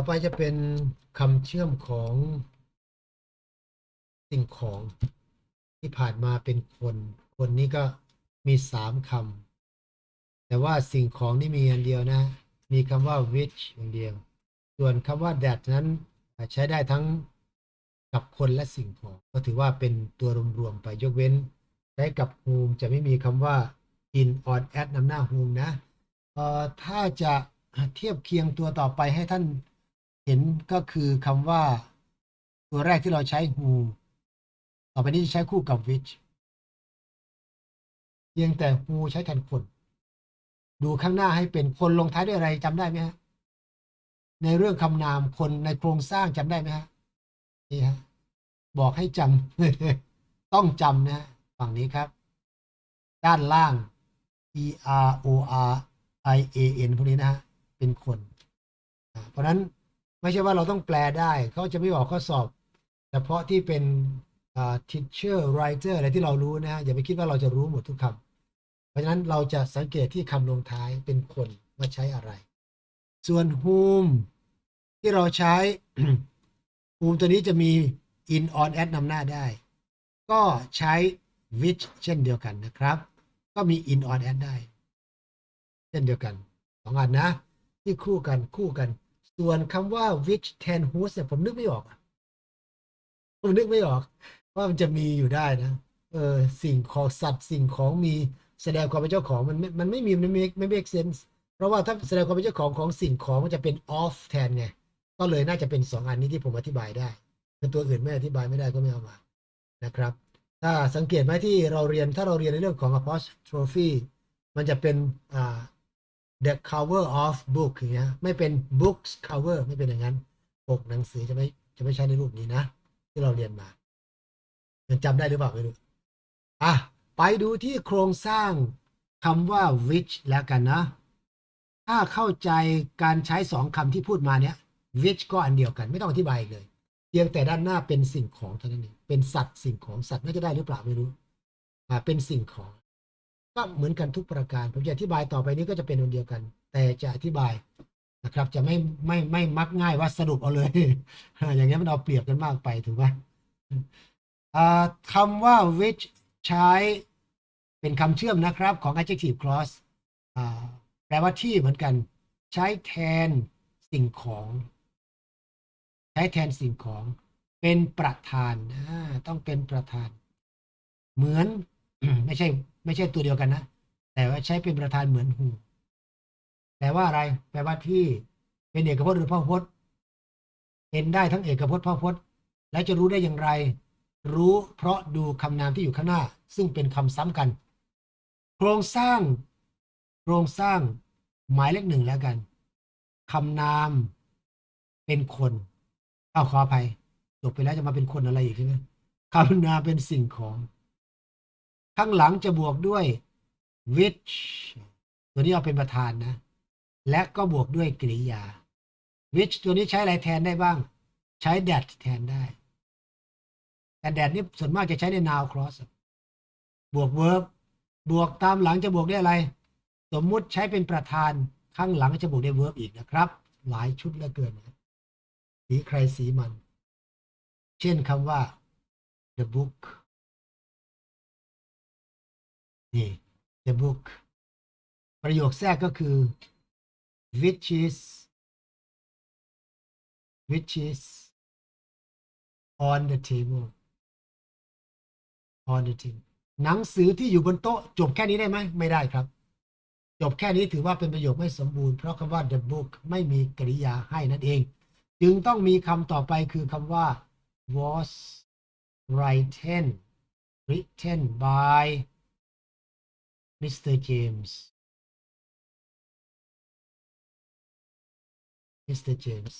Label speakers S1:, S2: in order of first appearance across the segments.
S1: ่อไปจะเป็นคำเชื่อมของสิ่งของที่ผ่านมาเป็นคน คนนี้ก็มีสามคำแต่ว่าสิ่งของนี่มีอันเดียวนะ มีคำว่า which อย่างเดียว ส่วนคำว่า that นั้นใช้ได้ทั้งกับคนและสิ่งของ ก็ถือว่าเป็นตัวรวมๆไปยกเว้น ใช้กับ whom จะไม่มีคำว่า in on at นำหน้า whom นะ เอ่อ ถ้าจะเทียบเคียงตัวต่อไปให้ท่าน ห็นก็คือคำว่า ตัวแรกที่เราใช้ who ต่อไปนี้จะใช้คู่กับ which เพียงแต่ who ใช้แทนคน ดูข้างหน้าให้เป็นคนลงท้ายด้วยอะไรจำได้ไหมฮะ ในเรื่องคำนามคนในโครงสร้างจำได้ไหมฮะ นี่ฮะ บอกให้จำต้องจำนะฮะฝั่งนี้ครับ ด้านล่าง e r o r i a n พวกนี้นะฮะ เป็นคน เพราะนั้น ไม่ใช่ว่าเราต้องแปลได้ เขาจะไม่ออกข้อสอบ เฉพาะที่เป็น teacher writer อะไรที่เรารู้นะฮะอย่าไปคิดว่าเราจะรู้หมดทุกคำเพราะฉะนั้นเราจะสังเกตที่คำลงท้ายเป็นคนว่าใช้อะไร ส่วน whom ที่เราใช้ whom ตัวนี้จะมี in on at นำหน้าได้ ก็ใช้ which เช่นเดียวกันนะครับ ก็มี in on at ได้ เช่นเดียวกันสองอันนะ ที่คู่กันคู่กัน ส่วนคำว่า which ten whose เนี่ยผมนึกไม่ออก ผมนึกไม่ออก ว่ามันจะมีอยู่ได้นะ เออสิ่งของสัตว์สิ่งของมีแสดงความเป็นเจ้าของมันไม่มันไม่มีมันไม่ไม่ make sense เพราะว่าถ้าแสดงความเป็นเจ้าของของสิ่งของมันจะเป็น off แทนไง ก็เลยน่าจะเป็นสองอันนี้ที่ผมอธิบายได้เป็นตัวอื่นไม่อธิบายไม่ได้ก็ไม่เอามานะครับ ถ้าสังเกตไหมที่เราเรียนถ้าเราเรียนในเรื่องของ apostrophe มันจะเป็นอ่า the cover of book อย่างเงี้ยไม่เป็น books cover ไม่เป็นอย่างนั้นปกหนังสือจะไม่จะไม่ใช้ในรูปนี้นะ ที่เราเรียนมายังจำได้หรือเปล่าไม่รู้อะไปดูที่โครงสร้างคำว่า which แล้วกันนะ ถ้าเข้าใจการใช้สองคำที่พูดมาเนี้ย which ก็อันเดียวกันไม่ต้องอธิบายเลย เพียงแต่ด้านหน้าเป็นสิ่งของเท่านั้นเองเป็นสัตว์สิ่งของสัตว์น่าจะได้หรือเปล่าไม่รู้อ่าเป็นสิ่งของ ก็เหมือนกันทุกประการ ผมจะอธิบายต่อไปนี้ก็จะเป็นอันเดียวกัน แต่จะอธิบายนะครับ จะไม่ไม่ไม่มักง่ายว่าสรุปเอาเลย อย่างนี้มันเอาเปรียบกันมากไปถูกไหมคำว่า which ใช้เป็นคำเชื่อมนะครับของ adjective clause แปลว่าที่เหมือนกัน ใช้แทนสิ่งของ ใช้แทนสิ่งของ เป็นประธานต้องเป็นประธาน เหมือนไม่ใช่ ไม่ใช่ตัวเดียวกันนะ แต่ว่าใช้เป็นประธานเหมือนหูแปลว่าอะไร แปลว่าที่เป็นเอกพจน์หรือพพจน์เป็นได้ทั้งเอกพจน์พพจน์ และจะรู้ได้อย่างไร รู้เพราะดูคำนามที่อยู่ข้างหน้า ซึ่งเป็นคำซ้ำกัน โครงสร้าง โครงสร้างหมายเลขหนึ่งแล้วกันคำนามเป็นคนเอาขออภัยจบไปแล้วจะมาเป็นคนอะไรอีกใช่ไหมคำนามเป็นสิ่งของ ข้างหลังจะบวกด้วย which ตัวนี้เอาเป็นประธานนะ และก็บวกด้วยกริยา which ตัวนี้ใช้อะไรแทนได้บ้าง ใช้ that แทนได้ แต่ that นี่ส่วนมากจะใช้ใน noun clause บวก verb บวกตามหลังจะบวกด้วยอะไร สมมุติใช้เป็นประธานข้างหลังจะบวกด้วย verb อีกนะครับ หลายชุดเหลือเกินนะสีใครสีมัน เช่นคำว่า the book นี่ the book ประโยคแรกก็คือ which is which is on the table on the table หนังสือที่อยู่บนโต๊ะ จบแค่นี้ได้ไหมไม่ได้ครับ จบแค่นี้ถือว่าเป็นประโยคไม่สมบูรณ์เพราะคำว่า the book ไม่มีกริยาให้นั่นเอง จึงต้องมีคำต่อไปคือคำว่า was written written by Mr. James Mr. James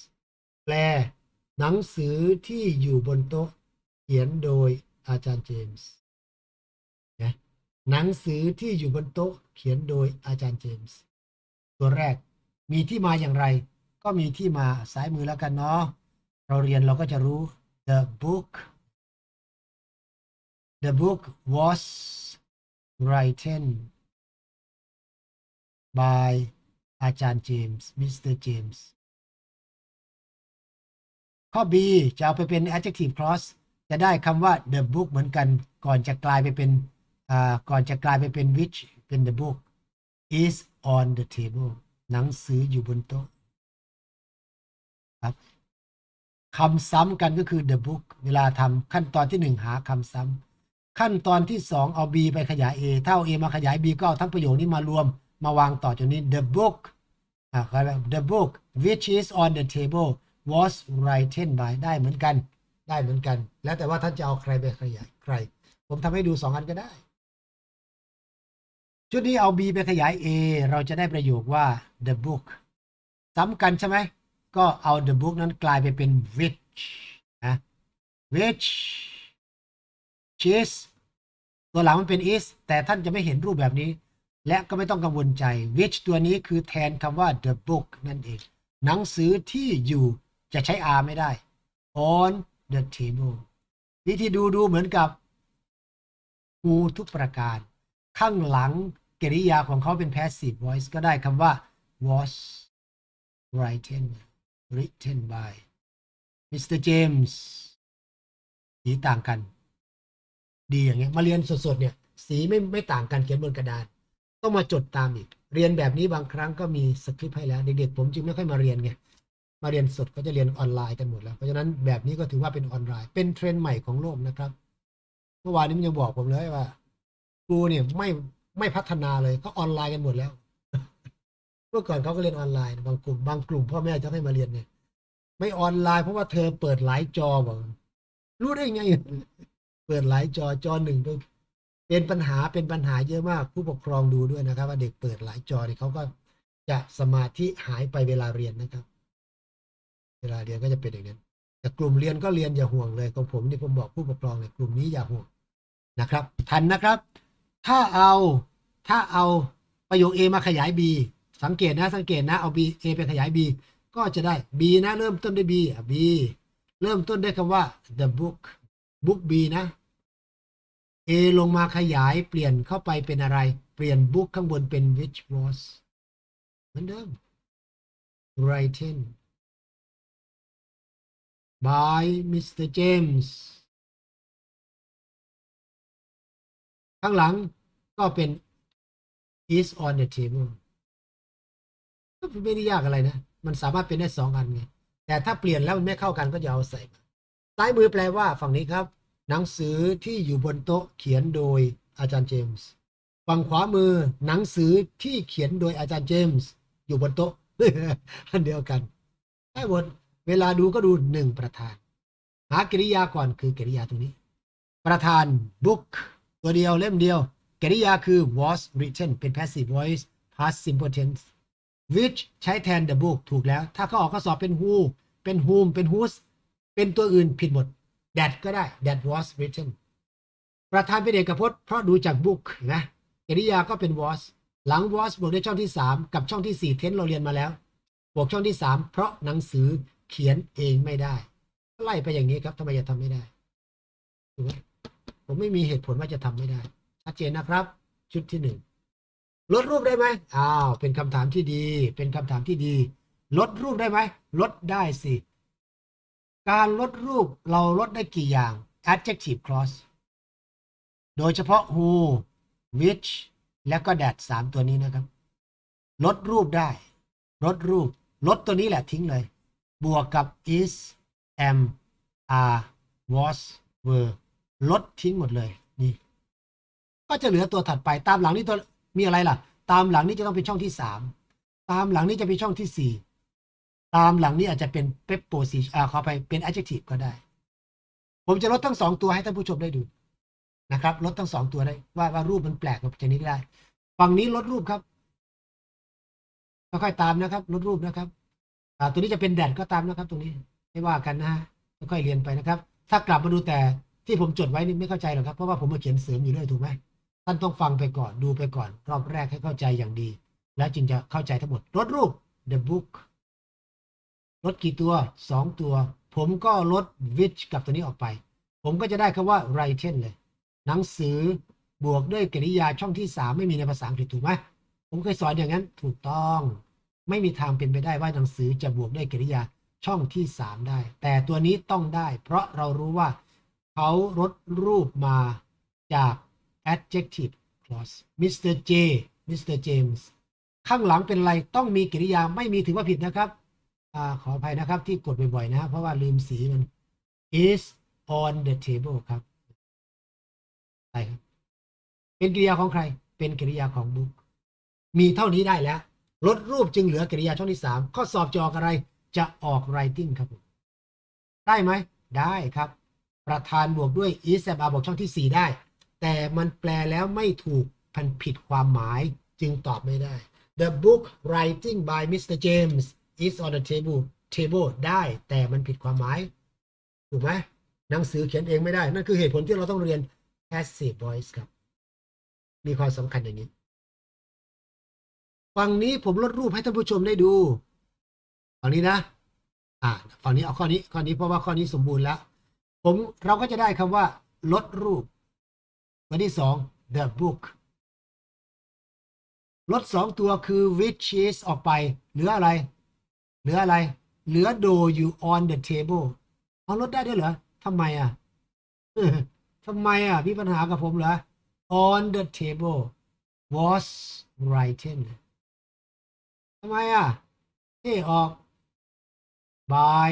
S1: แปลหนังสือที่อยู่บนโต๊ะเขียนโดยอาจารย์เจมส์นะหนังสือที่อยู่บนโต๊ะเขียนโดยอาจารย์เจมส์ตัวแรกมีที่มาอย่างไร ก็มีที่มาสายมือแล้วกันเนาะเราเรียนเราก็จะรู้ the book the book was written by อาจารย์เจมส์ Mr. James ข้อ B จะเอาไปเป็น adjective clause จะได้คำว่า the book เหมือนกันก่อนจะกลายไปเป็นอ่าก่อนจะกลายไปเป็น which เป็น the book is on the table หนังสืออยู่บนโต๊ะครับคำซ้ำกันก็คือ the book เวลาทำขั้นตอนที่หนึ่งหาคำซ้ำ ขั้นตอนที่สองเอา B ไปขยาย A ถ้าเอา A มาขยาย B ก็เอาทั้งประโยคนี้มารวมมาวางต่อจากนี้ the book อ่าคร the book which is on the table was written by ได้เหมือนกัน ได้เหมือนกัน แล้วแต่ว่าท่านจะเอาใครไปขยายใคร ผมทำให้ดูสองอันก็ได้ ชุดนี้เอา B ไปขยาย A เราจะได้ประโยคว่า the book ซ้ำกันใช่ไหม ก็เอา the book นั้นกลายไปเป็น which นะ which is ตัวหลังมันเป็น is แต่ท่านจะไม่เห็นรูปแบบนี้ และก็ไม่ต้องกังวลใจ which ตัวนี้คือแทนคำว่า the book นั่นเอง หนังสือที่อยู่จะใช้ r ไม่ได้ on the table วิธีดูดูเหมือนกับ who ทุกประการ ข้างหลังกริยาของเขาเป็น passive voice ก็ได้คำว่า was written written by Mr. James สีต่างกัน ดีอย่างเงี้ยมาเรียนสดๆเนี่ยสีไม่ไม่ต่างกันเขียนบนกระดานต้องมาจดตามอีก เรียนแบบนี้บางครั้งก็มีสคริปต์ให้แล้วเด็กๆผมจึงไม่ค่อยมาเรียนไงมาเรียนสดก็จะเรียนออนไลน์กันหมดแล้วเพราะฉะนั้นแบบนี้ก็ถือว่าเป็นออนไลน์ เป็นเทรนด์ใหม่ของโลกนะครับเมื่อวานนี้มันยังบอกผมเลยว่าครูเนี่ยไม่ไม่พัฒนาเลยก็ออนไลน์กันหมดแล้วเมื่อก่อนเขาก็เรียนออนไลน์บางกลุ่มบางกลุ่มพ่อแม่จะให้มาเรียนเนี่ย ไม่ออนไลน์เพราะว่าเธอเปิดหลายจอบอกรู้ได้ไง เปิดหลายจอจอหนึ่งเป็นเป็นปัญหาเป็นปัญหาเยอะมากผู้ปกครองดูด้วยนะครับ ว่าเด็กเปิดหลายจอเนี่ยเขาก็จะสมาธิหายไปเวลาเรียนนะครับ เวลาเรียนก็จะเป็นอย่างนั้นแต่กลุ่มเรียนก็เรียนอย่าห่วงเลยของผมนี่ผมบอกผู้ปกครองเลยกลุ่มนี้อย่าห่วงนะครับ ทันนะครับ ถ้าเอาถ้าเอาประโยค A มาขยาย B สังเกตนะสังเกตนะเอา B A ไปขยาย B ก็จะได้ B นะเริ่มต้นด้วย B B เริ่มต้นด้วยคำว่า the book book B นะ A ลงมาขยายเปลี่ยนเข้าไปเป็นอะไร เปลี่ยน book ข้างบนเป็น which was เหมือนเดิม written by Mr. James ข้างหลังก็เป็น is on the table ก็ไม่ได้ยากอะไรนะ มันสามารถเป็นได้สองอันไง แต่ถ้าเปลี่ยนแล้วมันไม่เข้ากันก็จะเอาใส่มาซ้ายมือแปลว่าฝั่งนี้ครับ หนังสือที่อยู่บนโต๊ะเขียนโดยอาจารย์เจมส์ฝั่งขวามือหนังสือที่เขียนโดยอาจารย์เจมส์อยู่บนโต๊ะอันเดียวกันได้หมดเวลาดูก็ดูหนึ่งประธาน หากริยาก่อนคือกริยาตรงนี้ ประธาน book ตัวเดียวเล่มเดียวกริยาคือ was written เป็น passive voice past simple tense which ใช้แทน the book ถูกแล้ว ถ้าเขาออกข้อสอบเป็น who เป็น whom เป็น whose เป็นตัวอื่นผิดหมด that ก็ได้ that was written ประธานเป็นเอกพจน์เพราะดูจาก book นะกริยาก็เป็น was หลัง was บวกด้วยช่องที่ 3 กับช่องที่4 tense เราเรียนมาแล้ว บวกช่องที่ 3 เพราะหนังสือเขียนเองไม่ได้ ไล่ไปอย่างนี้ครับทำไมจะทำไม่ได้ถูกไหมผมไม่มีเหตุผลว่าจะทำไม่ได้ชัดเจนนะครับ ชุดที่หนึ่งลดรูปได้ไหมอ้าวเป็นคำถามที่ดี เป็นคำถามที่ดี ลดรูปได้ไหมลดได้สิ การลดรูปเราลดได้กี่อย่าง adjective clause โดยเฉพาะ who which และก็ that สามตัวนี้นะครับ ลดรูปได้ ลดรูป ลดตัวนี้แหละทิ้งเลย บวกกับ is am are was were ลดทิ้งหมดเลยนี่ ก็จะเหลือตัวถัดไปตามหลังนี้ตัวมีอะไรล่ะ ตามหลังนี้จะต้องเป็นช่องที่สามตามหลังนี้จะเป็นช่องที่สี่ ตามหลังนี้อาจจะเป็น preposition อ่าขอไปเป็น adjective ก็ได้ ผมจะลดทั้งสองตัวให้ท่านผู้ชมได้ดูนะครับ ลดทั้งสองตัวได้ว่าว่ารูปมันแปลกกับชนิดได้ ฝั่งนี้ลดรูปครับค่อยๆตามนะครับ ลดรูปนะครับ อ่า ตัวนี้จะเป็นแดดก็ตามนะครับ ตรงนี้ไม่ว่ากันนะค่อยๆเรียนไปนะครับ ถ้ากลับมาดูแต่ที่ผมจดไว้นี่ไม่เข้าใจหรอกครับ เพราะว่าผมมาเขียนเสริมอยู่ด้วยถูกไหมท่านต้องฟังไปก่อนดูไปก่อน รอบแรกให้เข้าใจอย่างดี แล้วจึงจะเข้าใจทั้งหมดลดรูป the book ลดกี่ตัวสองตัว ผมก็ลด which กับตัวนี้ออกไป ผมก็จะได้คำว่า written เลย หนังสือบวกด้วยกริยาช่องที่สามไม่มีในภาษาอังกฤษถูกไหมผมเคยสอนอย่างนั้นถูกต้อง ไม่มีทางเป็นไปได้ว่าหนังสือจะบวกด้วยกริยาช่องที่ 3 ได้ แต่ตัวนี้ต้องได้ เพราะเรารู้ว่าเขาลดรูปมาจาก adjective clause Mr. J Mr. James ข้างหลังเป็นไรต้องมีกริยาไม่มีถือว่าผิดนะครับ ขออภัยนะครับที่กดบ่อยๆนะ เพราะว่าลืมสีมัน is on the table ครับใช่ครับ เป็นกริยาของใคร เป็นกริยาของ book มีเท่านี้ได้แล้ว ลดรูปจึงเหลือกริยาช่องที่ 3 ข้อสอบจะออกอะไร จะออก writing ครับผมได้ไหม ได้ครับ ประธานบวกด้วย is and are บวกช่องที่ 4 ได้ แต่มันแปลแล้วไม่ถูกพันผิดความหมายจึงตอบไม่ได้ The book writing by Mr. James is on the table table ได้แต่มันผิดความหมาย ถูกไหมหนังสือเขียนเองไม่ได้ นั่นคือเหตุผลที่เราต้องเรียน passive voice ครับ มีความสำคัญอย่างนี้ ฝั่งนี้ผมลดรูปให้ท่านผู้ชมได้ดู ฝั่งนี้นะ อ่า ฝั่งนี้เอาข้อนี้ ข้อนี้เพราะว่าข้อนี้สมบูรณ์แล้ว ผมเราก็จะได้คำว่า ลดรูป วันที่สอง the book ลดสองตัวคือ which is ออกไป เหลืออะไร เหลืออะไร เหลือ do you on the table เอาลดได้ด้วยเหรอทำไมอะทำไมอะมีปัญหากับผมเหรอ on the table was written ทำไมอะที่ออก by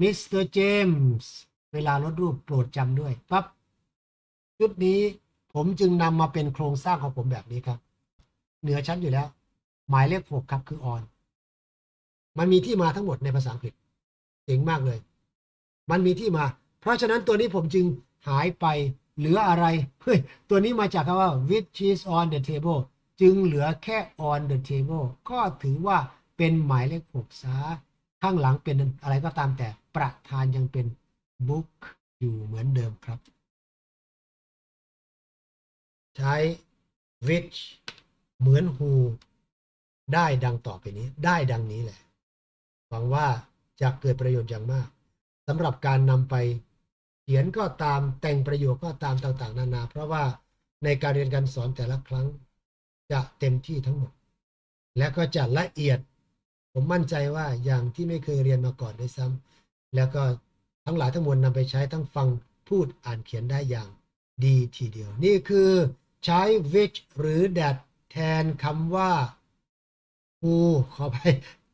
S1: Mr. James เวลาลดรูปโปรดจำด้วยปั๊บชุดนี้ผมจึงนำมาเป็นโครงสร้างของผมแบบนี้ครับ เหนือชั้นอยู่แล้ว หมายเลขหกครับคือ on มันมีที่มาทั้งหมดในภาษาอังกฤษเจ๋งมากเลย มันมีที่มา เพราะฉะนั้นตัวนี้ผมจึงหายไปเหลืออะไรเฮ้ยตัวนี้มาจากคำว่า which is on the table จึงเหลือแค่ on the table ก็ถือว่าเป็นหมายเลขหกซาข้างหลังเป็นอะไรก็ตามแต่ประธานยังเป็น book อยู่เหมือนเดิมครับ ใช้ which เหมือน who ได้ดังต่อไปนี้ ได้ดังนี้แหละ หวังว่าจะเกิดประโยชน์อย่างมากสำหรับการนำไปเขียนก็ตามแต่งประโยคก็ตามต่างๆ นานา เพราะว่าในการเรียนการสอนแต่ละครั้ง จะเต็มที่ทั้งหมด และก็จะละเอียด ผมมั่นใจว่าอย่างที่ไม่เคยเรียนมาก่อนด้วยซ้ำแล้วก็ทั้งหลายทั้งมวลนำไปใช้ทั้งฟังพูดอ่านเขียนได้อย่างดีทีเดียว นี่คือใช้ which หรือ that แทนคำว่า who ขอไป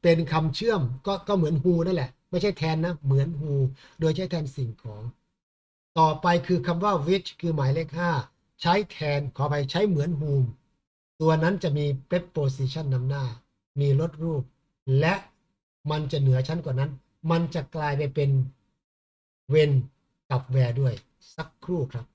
S1: เป็นคำเชื่อมก็ก็เหมือน who นั่นแหละ ไม่ใช่แทนนะ เหมือน who โดยใช้แทนสิ่งของ ต่อไปคือคำว่า which คือหมายเลข 5 ใช้แทนขอไปใช้เหมือน whom ตัวนั้นจะมี preposition นำหน้า มีลดรูป และมันจะเหนือชั้นกว่านั้น มันจะกลายไปเป็น when กับ where ด้วยสักครู่ครับ